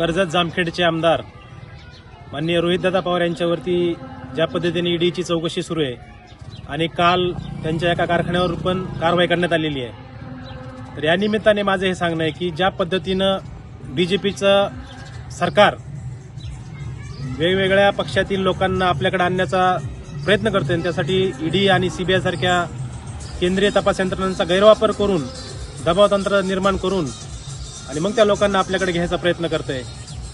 कर्जत जामखेडचे आमदार माननीय रोहितदादा पवार यांच्यावरती ज्या पद्धतीने ईडीची चौकशी सुरू आहे आणि काल त्यांच्या एका कारखान्यावर पण कारवाई करण्यात आलेली आहे. तर या निमित्ताने माझं हे सांगणं आहे की ज्या पद्धतीनं बी जे पीचं सरकार वेगवेगळ्या पक्षातील लोकांना आपल्याकडे आणण्याचा प्रयत्न करते आणि त्यासाठी ईडी आणि सीबीआयसारख्या केंद्रीय तपास यंत्रणांचा गैरवापर करून दबाव तंत्र निर्माण करून आणि मग त्या लोकांना आपल्याकडे घ्यायचा प्रयत्न करते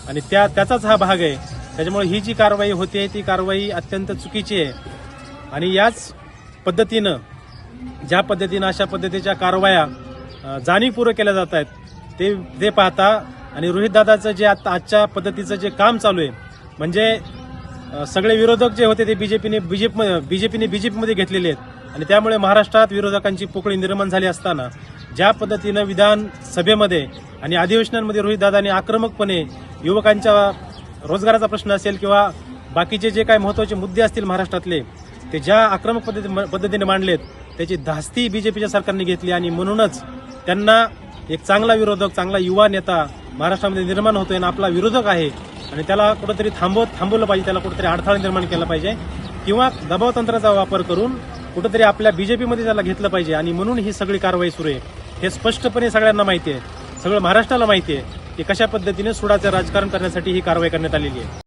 आणि त्या त्याचाच हा भाग आहे. त्याच्यामुळे ही जी कारवाई होते ती कारवाई अत्यंत चुकीची आहे. आणि याच पद्धतीनं ज्या पद्धतीनं अशा पद्धतीच्या कारवाया जाणीवपूर्वक केल्या जात आहेत ते ते पाहता आणि रोहितदादाचं जे आता आजच्या पद्धतीचं जे काम चालू आहे म्हणजे सगळे विरोधक जे होते ते बीजेपीने बीजेपी बीजेपीने बीजेपीमध्ये घेतलेले आहेत. आणि त्यामुळे महाराष्ट्रात विरोधकांची पोकळी निर्माण झाली असताना ज्या पद्धतीनं विधानसभेमध्ये आणि अधिवेशनांमध्ये रोहितदादांनी आक्रमकपणे युवकांच्या रोजगाराचा प्रश्न असेल किंवा बाकीचे जे काही महत्त्वाचे मुद्दे असतील महाराष्ट्रातले ते ज्या आक्रमक पद्धती पद्धतीने मांडलेत त्याची धास्ती बीजेपीच्या सरकारने घेतली आणि म्हणूनच त्यांना एक चांगला विरोधक चांगला युवा नेता महाराष्ट्रामध्ये निर्माण होतोय आणि आपला विरोधक आहे आणि त्याला कुठंतरी थांबवत थांबवलं पाहिजे त्याला कुठंतरी अडथळा निर्माण केला पाहिजे किंवा दबाव तंत्राचा वापर करून कुठंतरी आपल्या बीजेपीमध्ये त्याला घेतलं पाहिजे आणि म्हणून ही सगळी कारवाई सुरू आहे. हे स्पष्टपणे सगळ्यांना माहिती आहे. सगळं महाराष्ट्राला माहिती आहे की कशा पद्धतीने सुडाचं राजकारण करण्यासाठी ही कारवाई करण्यात आलेली आहे.